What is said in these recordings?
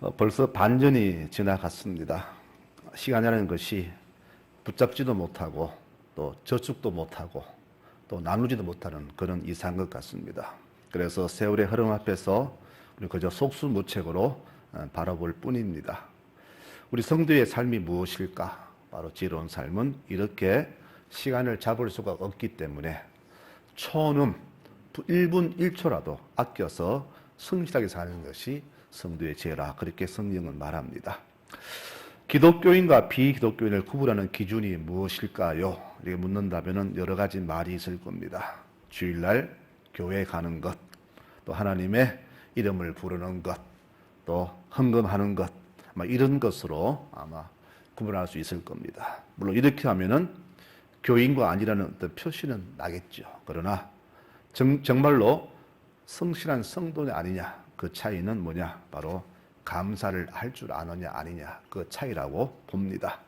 어, 벌써 반전이 지나갔습니다. 시간이라는 것이 붙잡지도 못하고 또 저축도 못하고 또 나누지도 못하는 그런 이상한 것 같습니다. 그래서 세월의 흐름 앞에서 우리 그저 속수무책으로 어, 바라볼 뿐입니다. 우리 성도의 삶이 무엇일까? 바로 지혜로운 삶은 이렇게 시간을 잡을 수가 없기 때문에 초음 1분 1초라도 아껴서 성실하게 사는 것이 성도의 죄라 그렇게 성경은 말합니다. 기독교인과 비기독교인을 구분하는 기준이 무엇일까요? 이렇게 묻는다면 여러 가지 말이 있을 겁니다. 주일날 교회 가는 것, 또 하나님의 이름을 부르는 것, 또 헌금하는 것, 아마 이런 것으로 아마 구분할 수 있을 겁니다. 물론 이렇게 하면은 교인과 아니라는 어떤 표시는 나겠죠. 그러나 정, 정말로 성실한 성도냐 아니냐 그 차이는 뭐냐 바로 감사를 할 줄 아느냐 아니냐 그 차이라고 봅니다.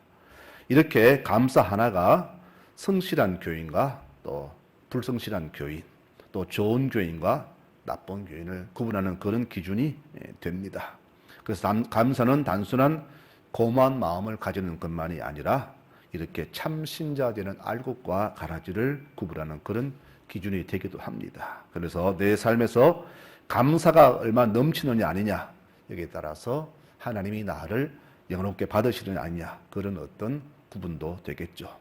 이렇게 감사 하나가 성실한 교인과 또 불성실한 교인 또 좋은 교인과 나쁜 교인을 구분하는 그런 기준이 예, 됩니다. 그래서 감사는 단순한 고마운 마음을 가지는 것만이 아니라 이렇게 참 신자 되는 알곡과 가라지를 구분하는 그런 기준이 되기도 합니다. 그래서 내 삶에서 감사가 얼마 넘치느냐 아니냐 여기에 따라서 하나님이 나를 영롭게 받으시느냐 아니냐 그런 어떤 구분도 되겠죠.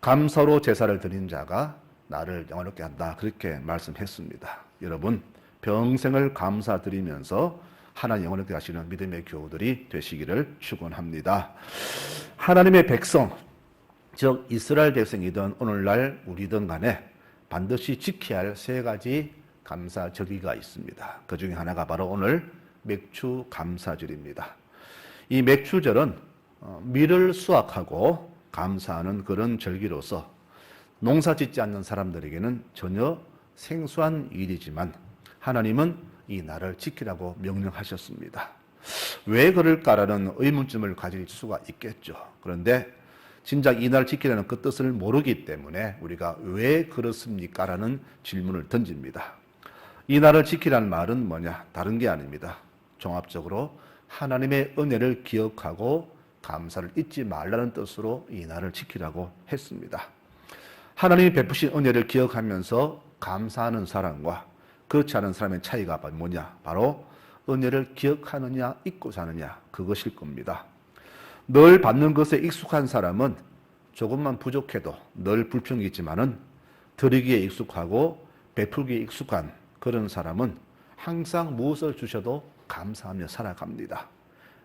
감사로 제사를 드린 자가 나를 영원롭게 한다 그렇게 말씀했습니다. 여러분 평생을 감사드리면서 하나님 영원롭게 하시는 믿음의 교우들이 되시기를 축원합니다. 하나님의 백성 즉 이스라엘 백성이든 오늘날 우리든 간에 반드시 지켜야 할 세 가지 감사 절기가 있습니다. 그 중에 하나가 바로 오늘 맥주 감사절입니다. 이 맥주절은 어, 밀을 수확하고 감사하는 그런 절기로서 농사 짓지 않는 사람들에게는 전혀 생소한 일이지만 하나님은 이 날을 지키라고 명령하셨습니다. 왜 그럴까라는 의문점을 가질 수가 있겠죠. 그런데 진작 이날 지키라는 그 뜻을 모르기 때문에 우리가 왜 그렇습니까? 라는 질문을 던집니다. 이 날을 지키라는 말은 뭐냐? 다른 게 아닙니다. 종합적으로 하나님의 은혜를 기억하고 감사를 잊지 말라는 뜻으로 이 날을 지키라고 했습니다. 하나님이 베푸신 은혜를 기억하면서 감사하는 사람과 그렇지 않은 사람의 차이가 뭐냐? 바로 은혜를 기억하느냐, 잊고 사느냐, 그것일 겁니다. 늘 받는 것에 익숙한 사람은 조금만 부족해도 늘 불평이 있지만은 드리기에 익숙하고 베풀기에 익숙한 그런 사람은 항상 무엇을 주셔도 감사하며 살아갑니다.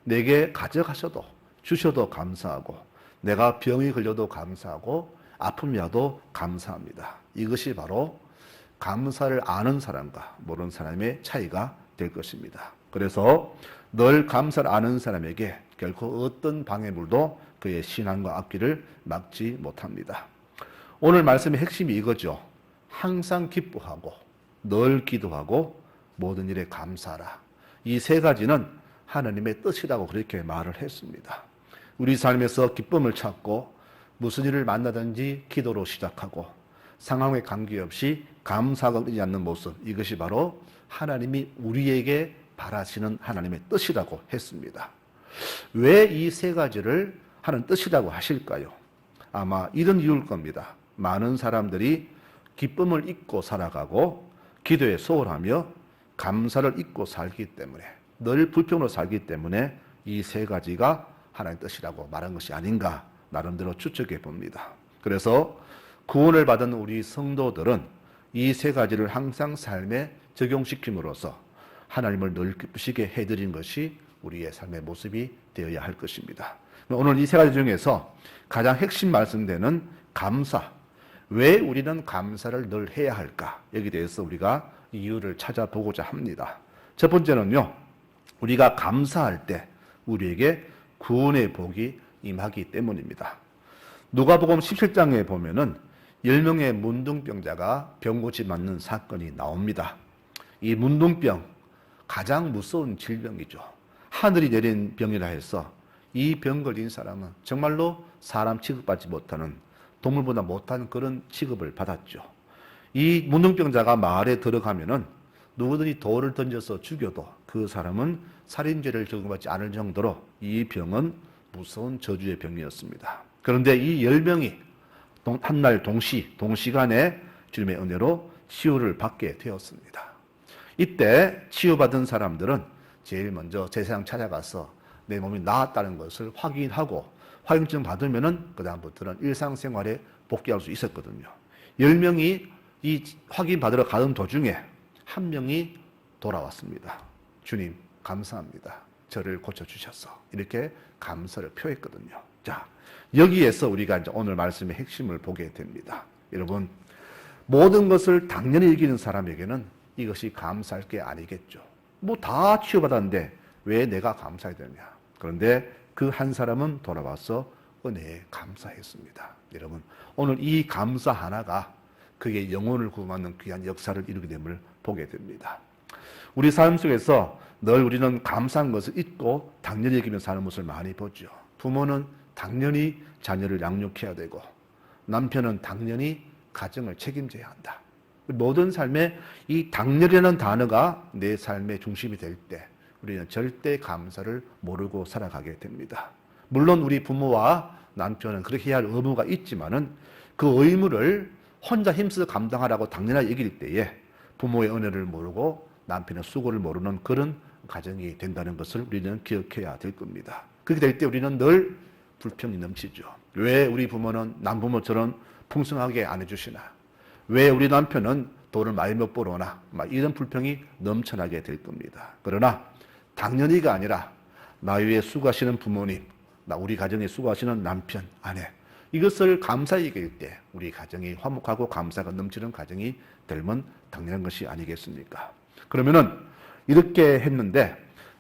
내게 가져가셔도 주셔도 감사하고 내가 병이 걸려도 감사하고 아픔이 와도 감사합니다. 이것이 바로 감사를 아는 사람과 모르는 사람의 차이가 될 것입니다. 그래서 늘 감사를 아는 사람에게 결코 어떤 방해물도 그의 신앙과 앞길을 막지 못합니다. 오늘 말씀의 핵심이 이거죠. 항상 기뻐하고 늘 기도하고 모든 일에 감사하라. 이 세 가지는 하나님의 뜻이라고 그렇게 말을 했습니다. 우리 삶에서 기쁨을 찾고 무슨 일을 만나든지 기도로 시작하고 상황에 관계없이 감사가 끊지 않는 모습 이것이 바로 하나님이 우리에게 바라시는 하나님의 뜻이라고 했습니다. 왜 이 세 가지를 하는 뜻이라고 하실까요? 아마 이런 이유일 겁니다. 많은 사람들이 기쁨을 잊고 살아가고 기도에 소홀하며 감사를 잊고 살기 때문에 늘 불평으로 살기 때문에 이 세 가지가 하나님의 뜻이라고 말한 것이 아닌가 나름대로 추측해 봅니다. 그래서 구원을 받은 우리 성도들은 이 세 가지를 항상 삶에 적용시킴으로써 하나님을 늘 기쁘시게 해드린 것이 우리의 삶의 모습이 되어야 할 것입니다. 오늘 이 세 가지 중에서 가장 핵심 말씀되는 감사. 왜 우리는 감사를 늘 해야 할까? 여기 대해서 우리가 이유를 찾아보고자 합니다. 첫 번째는요, 우리가 감사할 때 우리에게 구원의 복이 임하기 때문입니다. 누가복음 17장에 보면은 10명의 문둥병자가 병고치 맞는 사건이 나옵니다. 이 문둥병 가장 무서운 질병이죠. 하늘이 내린 병이라 해서 이 병 걸린 사람은 정말로 사람 취급받지 못하는 동물보다 못한 그런 취급을 받았죠. 이 문둥병자가 마을에 들어가면은 누구든지 돌을 던져서 죽여도 그 사람은 살인죄를 적용받지 않을 정도로 이 병은 무서운 저주의 병이었습니다. 그런데 이 열 명이 한날 동시 동시간에 주님의 은혜로 치유를 받게 되었습니다. 이때 치유받은 사람들은 제일 먼저 제사장 찾아가서 내 몸이 나았다는 것을 확인하고 확인증 받으면은 그다음부터는 일상생활에 복귀할 수 있었거든요. 열 명이 이 확인 받으러 가는 도중에 한 명이 돌아왔습니다. 주님, 감사합니다. 저를 고쳐주셔서. 이렇게 감사를 표했거든요. 자, 여기에서 우리가 이제 오늘 말씀의 핵심을 보게 됩니다. 여러분, 모든 것을 당연히 이기는 사람에게는 이것이 감사할 게 아니겠죠. 뭐 다 치유받았는데 왜 내가 감사해야 되냐. 그런데 그 한 사람은 돌아와서 은혜에 감사했습니다. 여러분, 오늘 이 감사 하나가 그게 영혼을 구원하는 귀한 역사를 이루게 됨을 보게 됩니다. 우리 삶 속에서 늘 우리는 감사한 것을 잊고 당연히 여기며 사는 모습을 많이 보죠. 부모는 당연히 자녀를 양육해야 되고 남편은 당연히 가정을 책임져야 한다. 모든 삶에 이 당연이라는 단어가 내 삶의 중심이 될 때 우리는 절대 감사를 모르고 살아가게 됩니다. 물론 우리 부모와 남편은 그렇게 해야 할 의무가 있지만은 그 의무를 혼자 힘써 감당하라고 당연하게 여길 때에 부모의 은혜를 모르고 남편의 수고를 모르는 그런 가정이 된다는 것을 우리는 기억해야 될 겁니다. 그렇게 될 때 우리는 늘 불평이 넘치죠. 왜 우리 부모는 남부모처럼 풍성하게 안 해주시나? 왜 우리 남편은 돈을 많이 못 벌어오나? 막 이런 불평이 넘쳐나게 될 겁니다. 그러나 당연히가 아니라 나 위에 수고하시는 부모님, 나 우리 가정에 수고하시는 남편, 아내 이것을 감사히 여길 때 우리 가정이 화목하고 감사가 넘치는 가정이 되면 당연한 것이 아니겠습니까? 그러면은 이렇게 했는데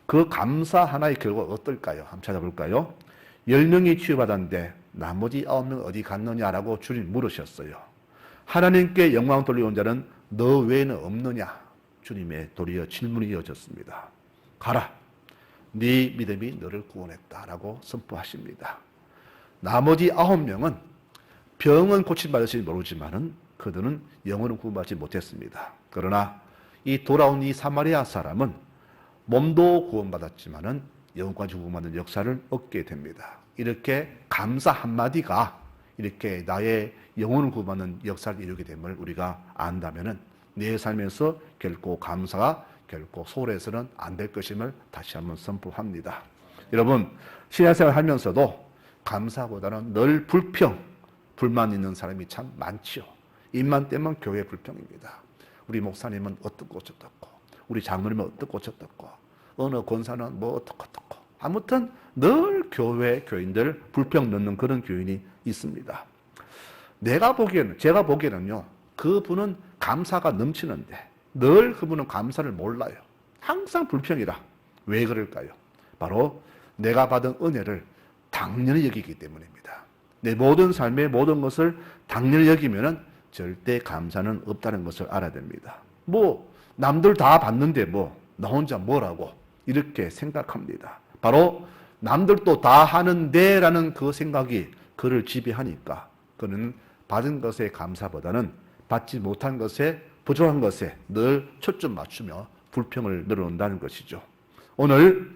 그 감사 하나의 결과가 어떨까요? 한번 찾아볼까요? 열 명이 치유받았는데 나머지 아홉 명 어디 갔느냐라고 주님 물으셨어요. 하나님께 영광 돌려온 자는 너 외에는 없느냐? 주님의 도리어 질문이 이어졌습니다. 가라. 네 믿음이 너를 구원했다라고 선포하십니다. 나머지 아홉 명은 병은 고침받을지 모르지만은 그들은 영혼을 구원받지 못했습니다. 그러나 이 돌아온 이 사마리아 사람은 몸도 구원받았지만은 영혼까지 구원받는 역사를 얻게 됩니다. 이렇게 감사 한마디가 이렇게 나의 영혼을 구원받는 역사를 이루게 됨을 우리가 안다면은 내 삶에서 결코 감사가 결코 소홀해서는 안 될 것임을 다시 한번 선포합니다. 여러분, 신앙생활 하면서도 감사보다는 늘 불평, 불만 있는 사람이 참 많지요. 입만 떼면 교회 불평입니다. 우리 목사님은 어떻고 저떻고, 우리 장로님은 어떻고 저떻고, 어느 권사는 뭐 어떻고 어떻고. 아무튼 늘 교회 교인들 불평 넣는 그런 교인이 있습니다. 내가 보기에는, 제가 보기에는요, 그분은 감사가 넘치는데, 늘 그분은 감사를 몰라요. 항상 불평이라. 왜 그럴까요? 바로 내가 받은 은혜를 당연히 여기기 때문입니다. 내 모든 삶의 모든 것을 당연히 여기면은 절대 감사는 없다는 것을 알아야 됩니다. 뭐 남들 다 받는데 뭐 나 혼자 뭐라고 이렇게 생각합니다. 바로 남들도 다 하는데라는 그 생각이 그를 지배하니까 그는 받은 것에 감사보다는 받지 못한 것에 부족한 것에 늘 초점 맞추며 불평을 늘어놓는다는 것이죠. 오늘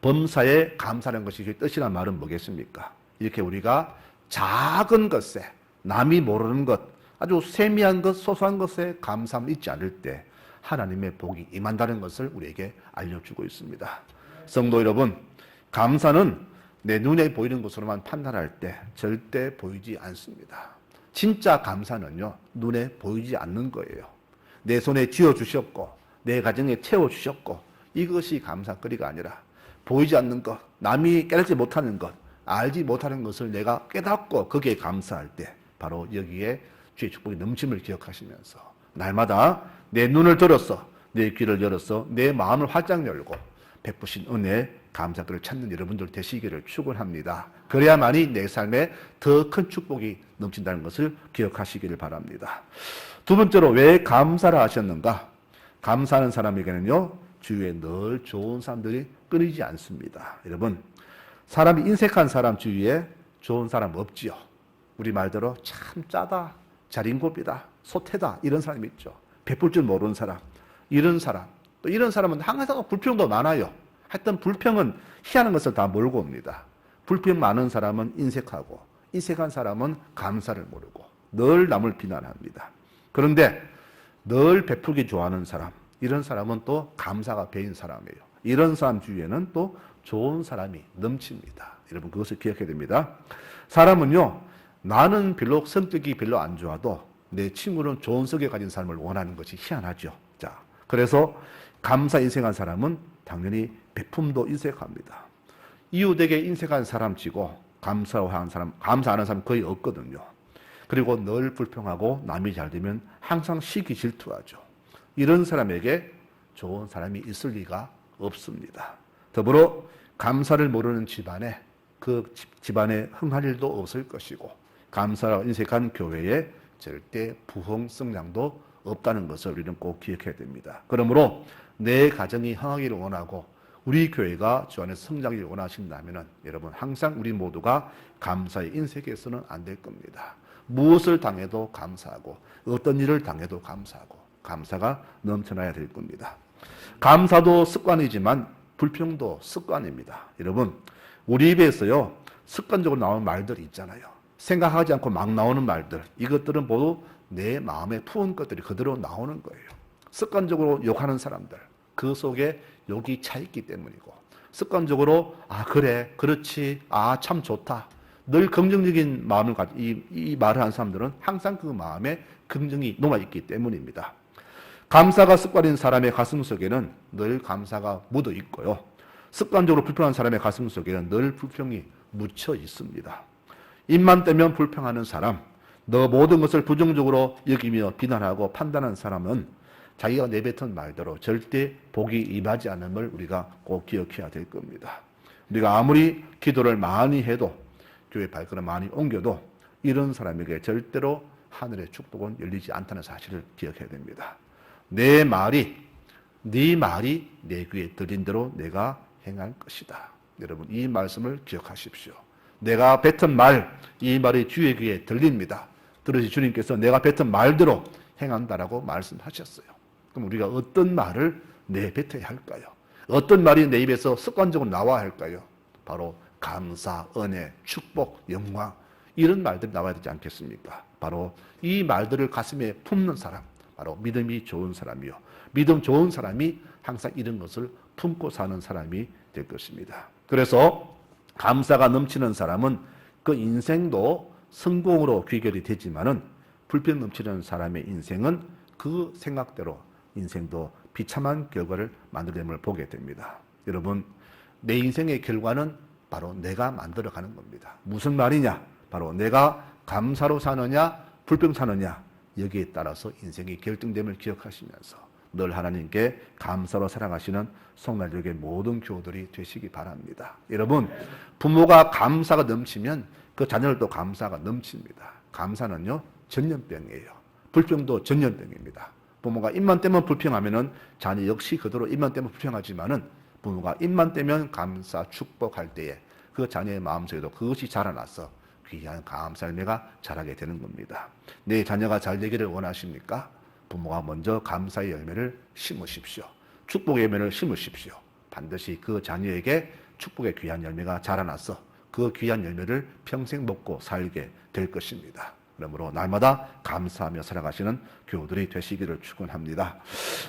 범사에 감사하는 것이 그 뜻이란 말은 뭐겠습니까? 이렇게 우리가 작은 것에 남이 모르는 것, 아주 세미한 것, 소소한 것에 감사함 잊지 않을 때 하나님의 복이 임한다는 것을 우리에게 알려주고 있습니다. 성도 여러분, 감사는 내 눈에 보이는 것으로만 판단할 때 절대 보이지 않습니다. 진짜 감사는요, 눈에 보이지 않는 거예요. 내 손에 쥐어 주셨고, 내 가정에 채워 주셨고, 이것이 감사거리가 아니라 보이지 않는 것, 남이 깨닫지 못하는 것, 알지 못하는 것을 내가 깨닫고 거기에 감사할 때 바로 여기에 주의 축복이 넘침을 기억하시면서 날마다 내 눈을 들어서 내 귀를 열어서 내 마음을 활짝 열고 베푸신 은혜 감사글을 찾는 여러분들 되시기를 축원합니다. 그래야만이 내 삶에 더 큰 축복이 넘친다는 것을 기억하시기를 바랍니다. 두 번째로 왜 감사를 하셨는가? 감사하는 사람에게는요 주위에 늘 좋은 사람들이 끊이지 않습니다. 여러분 사람이 인색한 사람 주위에 좋은 사람 없지요. 우리 말대로 참 짜다, 자린고비다, 소태다 이런 사람 있죠. 베풀 줄 모르는 사람, 이런 사람 또 이런 사람은 항상 불평도 많아요. 하여튼 불평은 희한한 것을 다 몰고 옵니다. 불평 많은 사람은 인색하고 인색한 사람은 감사를 모르고 늘 남을 비난합니다. 그런데 늘 베풀기 좋아하는 사람, 이런 사람은 또 감사가 배인 사람이에요. 이런 사람 주위에는 또 좋은 사람이 넘칩니다. 여러분 그것을 기억해야 됩니다. 사람은요, 나는 별로 성격이 별로 안 좋아도 내 친구는 좋은 성격 가진 사람을 원하는 것이 희한하죠. 자, 그래서 감사 인색한 사람은 당연히 베품도 인색합니다. 이웃에게 인색한 사람 치고 감사하는 사람, 감사하는 사람 거의 없거든요. 그리고 늘 불평하고 남이 잘 되면 항상 시기 질투하죠. 이런 사람에게 좋은 사람이 있을 리가 없습니다. 더불어 감사를 모르는 집안에 그 집- 집안에 흥할 일도 없을 것이고 감사를 인색한 교회에 절대 부흥 성장도 없다는 것을 우리는 꼭 기억해야 됩니다. 그러므로 내 가정이 흥하기를 원하고 우리 교회가 주 안에서 성장을 원하신다면 여러분 항상 우리 모두가 감사의 인색해서는 안 될 겁니다. 무엇을 당해도 감사하고 어떤 일을 당해도 감사하고 감사가 넘쳐나야 될 겁니다. 감사도 습관이지만 불평도 습관입니다. 여러분 우리 입에서요 습관적으로 나오는 말들이 있잖아요. 생각하지 않고 막 나오는 말들 이것들은 모두 내 마음에 품은 것들이 그대로 나오는 거예요. 습관적으로 욕하는 사람들 그 속에 욕이 차 있기 때문이고 습관적으로 아 그래 그렇지 아 참 좋다 늘 긍정적인 마음을 가지 이, 이 말을 하는 사람들은 항상 그 마음에 긍정이 녹아 있기 때문입니다. 감사가 습관인 사람의 가슴 속에는 늘 감사가 묻어 있고요. 습관적으로 불평하는 사람의 가슴 속에는 늘 불평이 묻혀 있습니다. 입만 떼면 불평하는 사람, 너 모든 것을 부정적으로 여기며 비난하고 판단하는 사람은 자기가 내뱉은 말대로 절대 복이 임하지 않음을 우리가 꼭 기억해야 될 겁니다. 우리가 아무리 기도를 많이 해도 교회 발걸음 많이 옮겨도 이런 사람에게 절대로 하늘의 축복은 열리지 않다는 사실을 기억해야 됩니다. 내 말이 네 말이 내 귀에 들린 대로 내가 행할 것이다. 여러분 이 말씀을 기억하십시오. 내가 뱉은 말, 이 말이 주의 귀에 들립니다. 들으시 주님께서 내가 뱉은 말대로 행한다라고 말씀하셨어요. 그럼 우리가 어떤 말을 내뱉어야 할까요? 어떤 말이 내 입에서 습관적으로 나와야 할까요? 바로 감사, 은혜, 축복, 영광 이런 말들이 나와야 되지 않겠습니까? 바로 이 말들을 가슴에 품는 사람, 바로 믿음이 좋은 사람이요. 믿음 좋은 사람이 항상 이런 것을 품고 사는 사람이 될 것입니다. 그래서 감사가 넘치는 사람은 그 인생도 성공으로 귀결이 되지만은 불평 넘치는 사람의 인생은 그 생각대로 인생도 비참한 결과를 만들어냄을 보게 됩니다. 여러분, 내 인생의 결과는 바로 내가 만들어가는 겁니다. 무슨 말이냐? 바로 내가 감사로 사느냐, 불평 사느냐, 여기에 따라서 인생이 결정됨을 기억하시면서 늘 하나님께 감사로 살아가시는 성날역의 모든 교우들이 되시기 바랍니다. 여러분, 부모가 감사가 넘치면 그 자녀들도 감사가 넘칩니다. 감사는요, 전염병이에요. 불평도 전염병입니다. 부모가 입만 떼면 불평하면은 자녀 역시 그대로 입만 떼면 불평하지만은 부모가 입만 떼면 감사, 축복할 때에 그 자녀의 마음속에도 그것이 자라나서 귀한 감사 열매가 자라게 되는 겁니다. 내 자녀가 잘 되기를 원하십니까? 부모가 먼저 감사의 열매를 심으십시오. 축복의 열매를 심으십시오. 반드시 그 자녀에게 축복의 귀한 열매가 자라나서 그 귀한 열매를 평생 먹고 살게 될 것입니다. 그러므로 날마다 감사하며 살아가시는 교우들이 되시기를 축원합니다.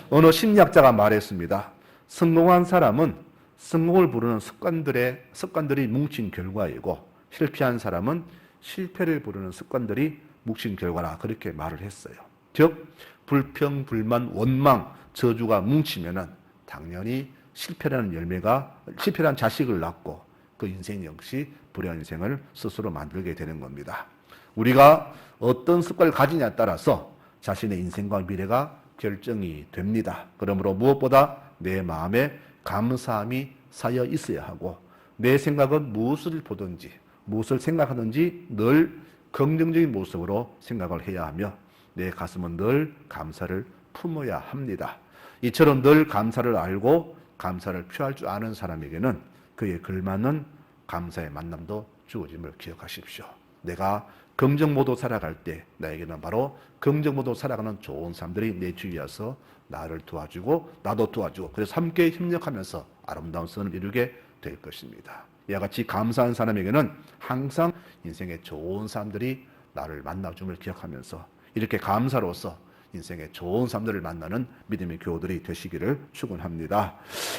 어느 심리학자가 말했습니다. 성공한 사람은 성공을 부르는 습관들의 습관들이 뭉친 결과이고 실패한 사람은 실패를 부르는 습관들이 뭉친 결과라 그렇게 말을 했어요. 즉 불평, 불만, 원망, 저주가 뭉치면은 당연히 실패라는 열매가 실패라는 자식을 낳고 그 인생 역시 불행한 인생을 스스로 만들게 되는 겁니다. 우리가 어떤 습관을 가지냐에 따라서 자신의 인생과 미래가 결정이 됩니다. 그러므로 무엇보다 내 마음에 감사함이 쌓여 있어야 하고 내 생각은 무엇을 보든지 무엇을 생각하든지 늘 긍정적인 모습으로 생각을 해야 하며 내 가슴은 늘 감사를 품어야 합니다. 이처럼 늘 감사를 알고 감사를 표할 줄 아는 사람에게는 그에 걸맞는 감사의 만남도 주어짐을 기억하십시오. 내가 긍정 모드 살아갈 때 나에게는 바로 긍정 모드 살아가는 좋은 사람들이 내 주위에 와서 나를 도와주고 나도 도와주고 그래서 함께 협력하면서 아름다운 선을 이루게 될 것입니다. 이와 같이 감사한 사람에게는 항상 인생에 좋은 사람들이 나를 만나줌을 기억하면서 이렇게 감사로서 인생에 좋은 사람들을 만나는 믿음의 교우들이 되시기를 축원합니다.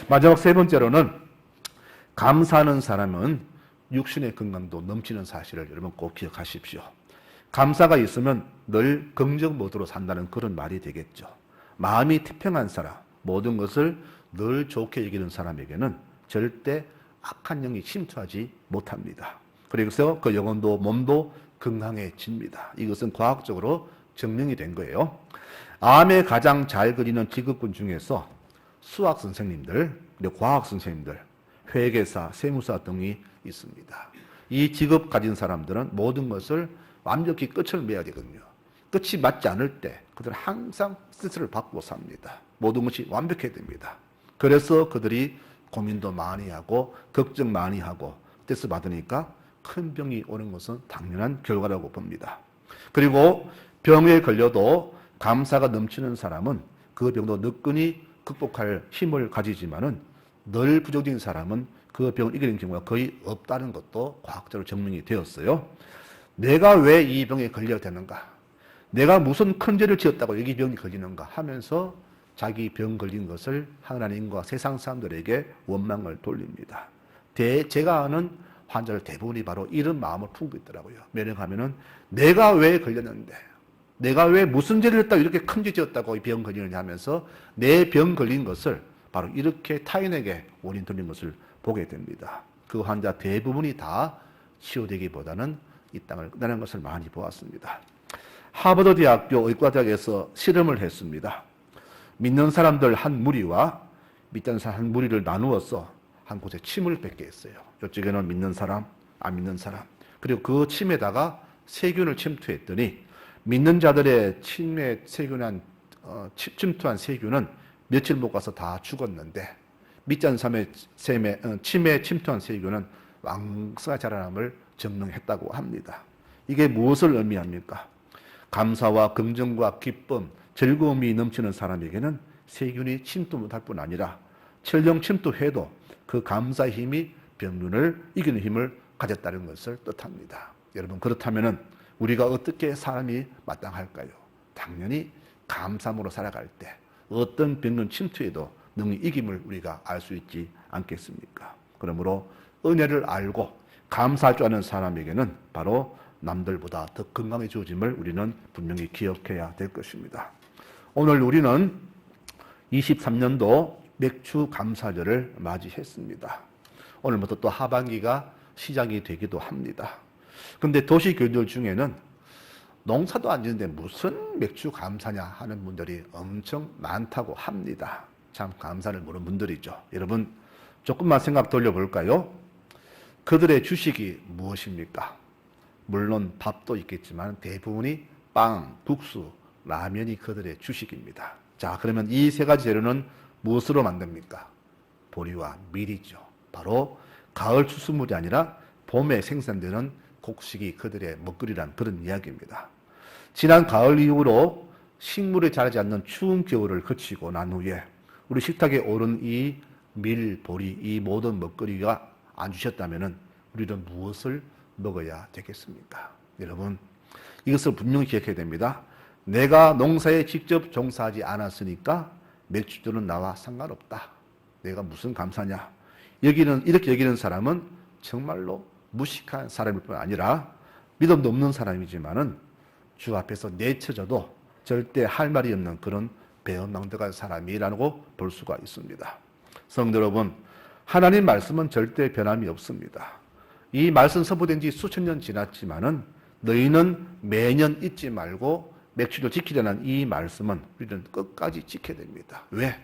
마지막 세 번째로는 감사하는 사람은 육신의 건강도 넘치는 사실을 여러분 꼭 기억하십시오. 감사가 있으면 늘 긍정 모드로 산다는 그런 말이 되겠죠. 마음이 태평한 사람, 모든 것을 늘 좋게 여기는 사람에게는 절대 악한 영이 침투하지 못합니다. 그래서 그 영혼도 몸도 건강해집니다. 이것은 과학적으로 증명이 된 거예요. 암에 가장 잘 그리는 직업군 중에서 수학 선생님들, 과학 선생님들, 회계사, 세무사 등이 있습니다. 이 직업 가진 사람들은 모든 것을 완벽히 끝을 매야 되거든요. 끝이 맞지 않을 때 그들은 항상 스트레스를 받고 삽니다. 모든 것이 완벽해야 됩니다. 그래서 그들이 고민도 많이 하고 걱정 많이 하고 스트레스 받으니까 큰 병이 오는 것은 당연한 결과라고 봅니다. 그리고 병에 걸려도 감사가 넘치는 사람은 그 병도 느끈히 극복할 힘을 가지지만은 늘 부정적인 사람은 그 병을 이기는 경우가 거의 없다는 것도 과학적으로 증명이 되었어요. 내가 왜 이 병에 걸려야 되는가? 내가 무슨 큰 죄를 지었다고 여기 병이 걸리는가 하면서 자기 병 걸린 것을 하나님과 세상 사람들에게 원망을 돌립니다. 대, 제가 아는 환자들 대부분이 바로 이런 마음을 품고 있더라고요. 매력하면은 내가 왜 걸렸는데, 내가 왜 무슨 죄를 했다고 이렇게 큰 죄 지었다고 이 병 걸리느냐 하면서 내 병 걸린 것을 바로 이렇게 타인에게 원인 돌린 것을 보게 됩니다. 그 환자 대부분이 다 치유되기보다는 이 땅을 끝나는 것을 많이 보았습니다. 하버드 대학교 의과대학에서 실험을 했습니다. 믿는 사람들 한 무리와 믿지 않는 사람 한 무리를 나누어서 한 곳에 침을 뱉게 했어요. 이쪽에는 믿는 사람, 안 믿는 사람. 그리고 그 침에다가 세균을 침투했더니 믿는 자들의 침에 세균한 어, 침- 침투한 세균은 며칠 못 가서 다 죽었는데 사람의 셈에, 어, 침에 침투한 세균은 왕성하게 자라남을 증명했다고 합니다. 이게 무엇을 의미합니까? 감사와 긍정과 기쁨, 즐거움이 넘치는 사람에게는 세균이 침투 못할 뿐 아니라 철령 침투해도 그 감사의 힘이 병균을 이기는 힘을 가졌다는 것을 뜻합니다. 여러분 그렇다면은 우리가 어떻게 사람이 마땅할까요? 당연히 감사함으로 살아갈 때 어떤 병균 침투에도 능히 이김을 우리가 알 수 있지 않겠습니까? 그러므로 은혜를 알고 감사할 줄 아는 사람에게는 바로 남들보다 더 건강해지짐을 우리는 분명히 기억해야 될 것입니다. 오늘 우리는 23년도 맥주 감사절을 맞이했습니다. 오늘부터 또 하반기가 시작이 되기도 합니다. 근데 도시 교인들 중에는 농사도 안 짓는데 무슨 맥주 감사냐 하는 분들이 엄청 많다고 합니다. 참 감사를 모르는 분들이죠. 여러분 조금만 생각 돌려볼까요? 그들의 주식이 무엇입니까? 물론 밥도 있겠지만 대부분이 빵, 국수, 라면이 그들의 주식입니다. 자, 그러면 이 세 가지 재료는 무엇으로 만듭니까? 보리와 밀이죠. 바로 가을 추수물이 아니라 봄에 생산되는 곡식이 그들의 먹거리란 그런 이야기입니다. 지난 가을 이후로 식물이 자라지 않는 추운 겨울을 거치고 난 후에 우리 식탁에 오른 이 밀, 보리, 이 모든 먹거리가 안 주셨다면은 우리는 무엇을 먹어야 되겠습니까? 여러분, 이것을 분명히 기억해야 됩니다. 내가 농사에 직접 종사하지 않았으니까 맥주들은 나와 상관없다. 내가 무슨 감사냐? 여기는 이렇게 여기는 사람은 정말로 무식한 사람일 뿐 아니라 믿음도 없는 사람이지만은 주 앞에서 내쳐져도 절대 할 말이 없는 그런 배은망덕한 사람이라고 볼 수가 있습니다. 성도 여러분, 하나님 말씀은 절대 변함이 없습니다. 이 말씀 선포된 지 수천 년 지났지만은 너희는 매년 잊지 말고 맥주를 지키려는 이 말씀은 우리는 끝까지 지켜야 됩니다. 왜?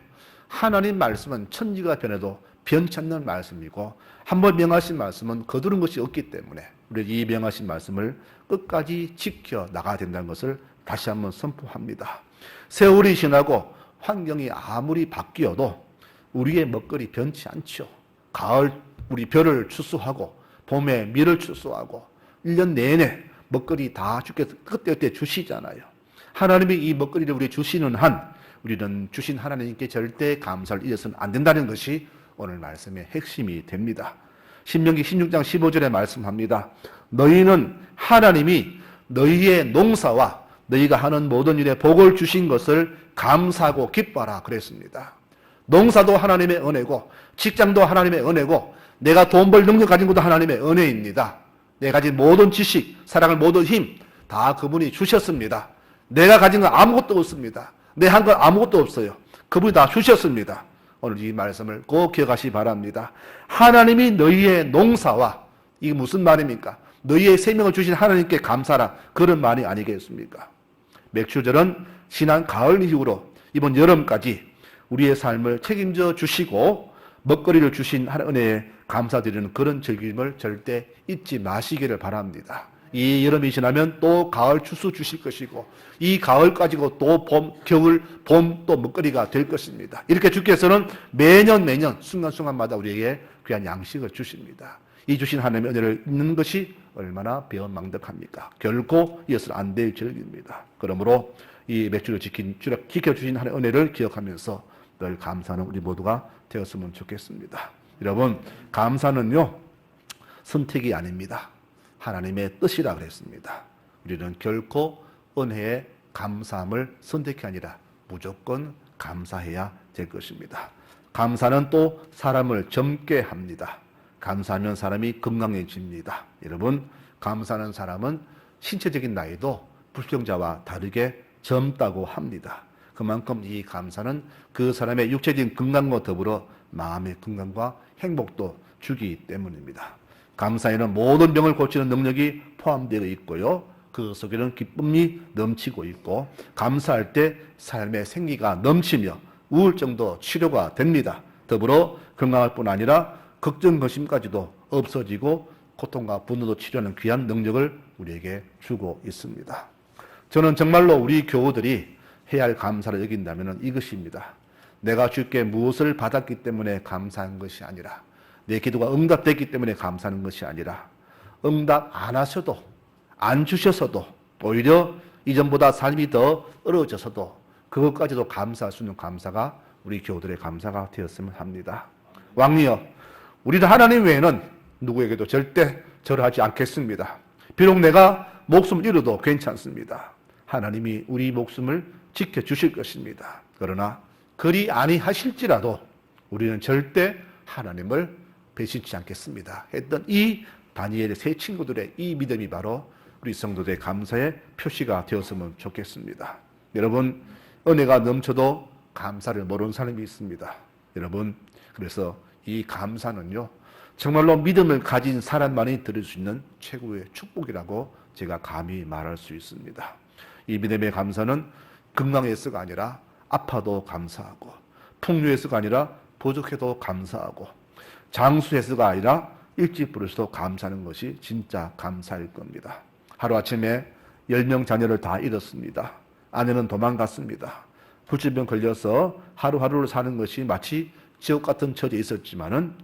하나님 말씀은 천지가 변해도 변치 않는 말씀이고 한 번 명하신 말씀은 거두는 것이 없기 때문에 우리 이 명하신 말씀을 끝까지 지켜 나가야 된다는 것을 다시 한번 선포합니다. 세월이 지나고 환경이 아무리 바뀌어도 우리의 먹거리 변치 않죠. 가을 우리 벼를 추수하고 봄에 밀을 추수하고 1년 내내 먹거리 다 주께서 그때그때 주시잖아요. 하나님이 이 먹거리를 우리 주시는 한 우리는 주신 하나님께 절대 감사를 잊어서는 안 된다는 것이 오늘 말씀의 핵심이 됩니다. 신명기 16장 15절에 말씀합니다. 너희는 하나님이 너희의 농사와 너희가 하는 모든 일에 복을 주신 것을 감사하고 기뻐하라 그랬습니다. 농사도 하나님의 은혜고 직장도 하나님의 은혜고 내가 돈 벌 능력 가진 것도 하나님의 은혜입니다. 내가 가진 모든 지식, 사랑을 모든 힘 다 그분이 주셨습니다. 내가 가진 건 아무것도 없습니다. 내 한 건 아무것도 없어요. 그분이 다 주셨습니다. 오늘 이 말씀을 꼭 기억하시 기 바랍니다. 하나님이 너희의 농사와 이게 무슨 말입니까? 너희의 생명을 주신 하나님께 감사라 그런 말이 아니겠습니까? 맥주절은 지난 가을 이후로 이번 여름까지 우리의 삶을 책임져 주시고 먹거리를 주신 하나님 은혜에 감사드리는 그런 즐김을 절대 잊지 마시기를 바랍니다. 이 여름이 지나면 또 가을 추수 주실 것이고 이 가을 까지고 또 봄, 겨울, 봄 또 먹거리가 될 것입니다. 이렇게 주께서는 매년 매년 순간순간마다 우리에게 귀한 양식을 주십니다. 이 주신 하나님의 은혜를 잊는 것이 얼마나 배은망덕합니까? 결코 이어서 안될 절기입니다. 그러므로 이 맥주를 지킨, 지켜주신 하나님의 은혜를 기억하면서 늘 감사하는 우리 모두가 되었으면 좋겠습니다. 여러분, 감사는요, 선택이 아닙니다. 하나님의 뜻이라 그랬습니다. 우리는 결코 은혜의 감사함을 선택이 아니라 무조건 감사해야 될 것입니다. 감사는 또 사람을 젊게 합니다. 감사하면 사람이 건강해집니다. 여러분, 감사하는 사람은 신체적인 나이도 불평자와 다르게 젊다고 합니다. 그만큼 이 감사는 그 사람의 육체적인 건강과 더불어 마음의 건강과 행복도 주기 때문입니다. 감사에는 모든 병을 고치는 능력이 포함되어 있고요. 그 속에는 기쁨이 넘치고 있고 감사할 때 삶의 생기가 넘치며 우울증도 치료가 됩니다. 더불어 건강할 뿐 아니라 걱정 거심까지도 없어지고 고통과 분노도 치료하는 귀한 능력을 우리에게 주고 있습니다. 저는 정말로 우리 교우들이 해야 할 감사를 여긴다면 이것입니다. 내가 주께 무엇을 받았기 때문에 감사한 것이 아니라 내 기도가 응답됐기 때문에 감사하는 것이 아니라 응답 안 하셔도 안 주셔서도 오히려 이전보다 삶이 더 어려워져서도 그것까지도 감사할 수 있는 감사가 우리 교우들의 감사가 되었으면 합니다. 왕이여, 우리는 하나님 외에는 누구에게도 절대 절하지 않겠습니다. 비록 내가 목숨을 잃어도 괜찮습니다. 하나님이 우리 목숨을 지켜주실 것입니다. 그러나 그리 아니하실지라도 우리는 절대 하나님을 배신치 않겠습니다. 했던 이 다니엘의 세 친구들의 이 믿음이 바로 우리 성도들의 감사의 표시가 되었으면 좋겠습니다. 여러분, 은혜가 넘쳐도 감사를 모르는 사람이 있습니다. 여러분, 그래서 이 감사는요, 정말로 믿음을 가진 사람만이 들을 수 있는 최고의 축복이라고 제가 감히 말할 수 있습니다. 이 믿음의 감사는 건강해서가 아니라 아파도 감사하고, 풍류해서가 아니라 부족해도 감사하고, 장수해서가 아니라 일찍 부르셔도 감사하는 것이 진짜 감사일 겁니다. 하루아침에 10명 자녀를 다 잃었습니다. 아내는 도망갔습니다. 불치병 걸려서 하루하루를 사는 것이 마치 지옥 같은 처지에 있었지만은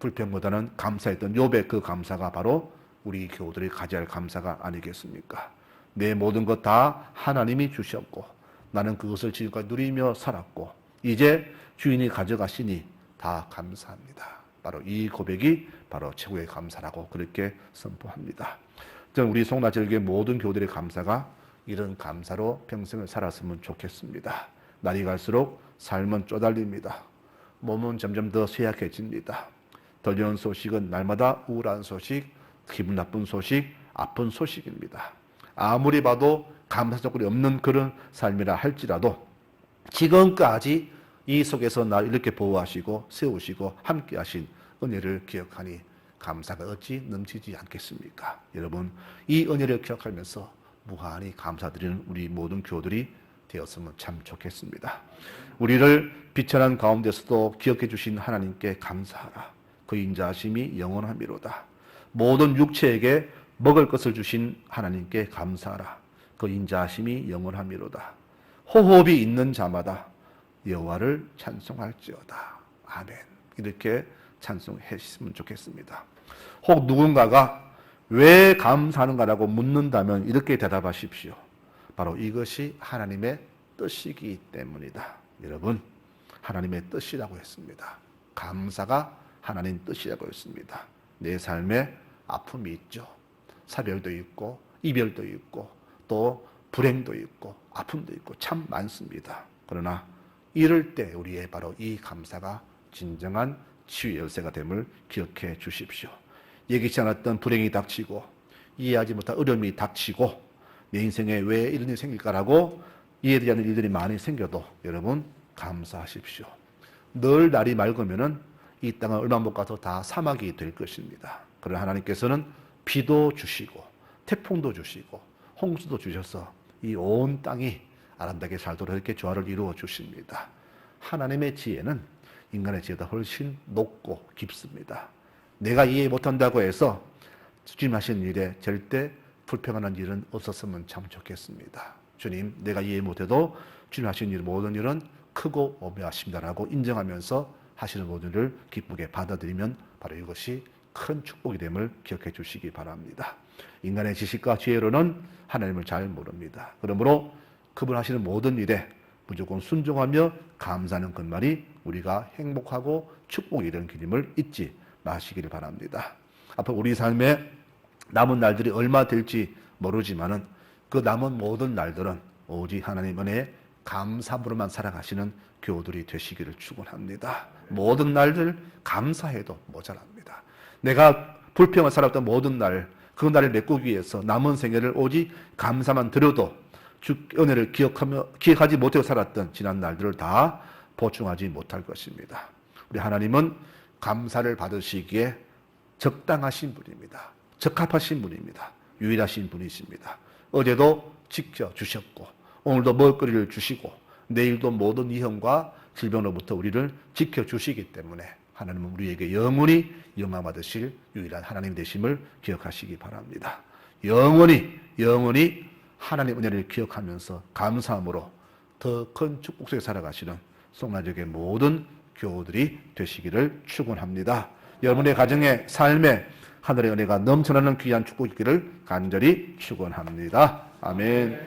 불평보다는 감사했던 요배 그 감사가 바로 우리 교우들이 가져야 할 감사가 아니겠습니까? 내 모든 것 다 하나님이 주셨고 나는 그것을 지금까지 누리며 살았고 이제 주인이 가져가시니 다 감사합니다. 바로 이 고백이 바로 최고의 감사라고 그렇게 선포합니다. 저는 우리 송나절교의 모든 교들의 감사가 이런 감사로 평생을 살았으면 좋겠습니다. 날이 갈수록 삶은 쪼달립니다. 몸은 점점 더 쇠약해집니다. 들려온 소식은 날마다 우울한 소식, 기분 나쁜 소식, 아픈 소식입니다. 아무리 봐도 감사 조건이 없는 그런 삶이라 할지라도 지금까지 이 속에서 나 이렇게 보호하시고 세우시고 함께 하신 은혜를 기억하니 감사가 어찌 넘치지 않겠습니까? 여러분, 이 은혜를 기억하면서 무한히 감사드리는 우리 모든 교들이 되었으면 참 좋겠습니다. 우리를 비천한 가운데서도 기억해 주신 하나님께 감사하라. 그 인자하심이 영원함이로다. 모든 육체에게 먹을 것을 주신 하나님께 감사하라. 그 인자하심이 영원함이로다. 호흡이 있는 자마다 여호와를 찬송할지어다. 아멘. 이렇게 찬송했으면 좋겠습니다. 혹 누군가가 왜 감사하는가라고 묻는다면 이렇게 대답하십시오. 바로 이것이 하나님의 뜻이기 때문이다. 여러분, 하나님의 뜻이라고 했습니다. 감사가 하나님 뜻이라고 했습니다. 내 삶에 아픔이 있죠. 사별도 있고, 이별도 있고, 또 불행도 있고, 아픔도 있고, 참 많습니다. 그러나 이럴 때 우리의 바로 이 감사가 진정한 치유 열쇠가 됨을 기억해 주십시오. 예기치 않았던 불행이 닥치고 이해하지 못한 어려움이 닥치고 내 인생에 왜 이런 일이 생길까라고 이해되지 않는 일들이 많이 생겨도 여러분 감사하십시오. 늘 날이 맑으면은 이 땅은 얼마 못 가서 다 사막이 될 것입니다. 그러나 하나님께서는 비도 주시고 태풍도 주시고 홍수도 주셔서 이 온 땅이 아름답게 살도록 이렇게 조화를 이루어 주십니다. 하나님의 지혜는 인간의 지혜보다 훨씬 높고 깊습니다. 내가 이해 못한다고 해서 주님 하신 일에 절대 불평하는 일은 없었으면 참 좋겠습니다. 주님, 내가 이해 못해도 주님 하신 일 모든 일은 크고 오묘하십니다라고 인정하면서 하시는 모든 일을 기쁘게 받아들이면 바로 이것이 큰 축복이 됨을 기억해 주시기 바랍니다. 인간의 지식과 지혜로는 하나님을 잘 모릅니다. 그러므로 그분 하시는 모든 일에 무조건 순종하며 감사하는 그 말이 우리가 행복하고 축복이 되는 길임을 잊지 마시기를 바랍니다. 앞으로 우리 삶에 남은 날들이 얼마 될지 모르지만은 그 남은 모든 날들은 오직 하나님 은혜에 감사함으로만 살아가시는 교우들이 되시기를 축원합니다. 모든 날들 감사해도 모자랍니다. 내가 불평을 살았던 모든 날, 그 날을 메꾸기 위해서 남은 생애를 오직 감사만 드려도 주 은혜를 기억하며 기억하지 못하고 살았던 지난 날들을 다 보충하지 못할 것입니다. 우리 하나님은 감사를 받으시기에 적당하신 분입니다. 적합하신 분입니다. 유일하신 분이십니다. 어제도 지켜 주셨고 오늘도 먹거리를 주시고 내일도 모든 위험과 질병으로부터 우리를 지켜 주시기 때문에 하나님은 우리에게 영원히 영광 받으실 유일한 하나님 되심을 기억하시기 바랍니다. 영원히 영원히 하나님 은혜를 기억하면서 감사함으로 더 큰 축복 속에 살아가시는 송나족의 모든 교우들이 되시기를 축원합니다. 여러분의 가정의 삶에 하늘의 은혜가 넘쳐나는 귀한 축복이 있기를 간절히 축원합니다. 아멘.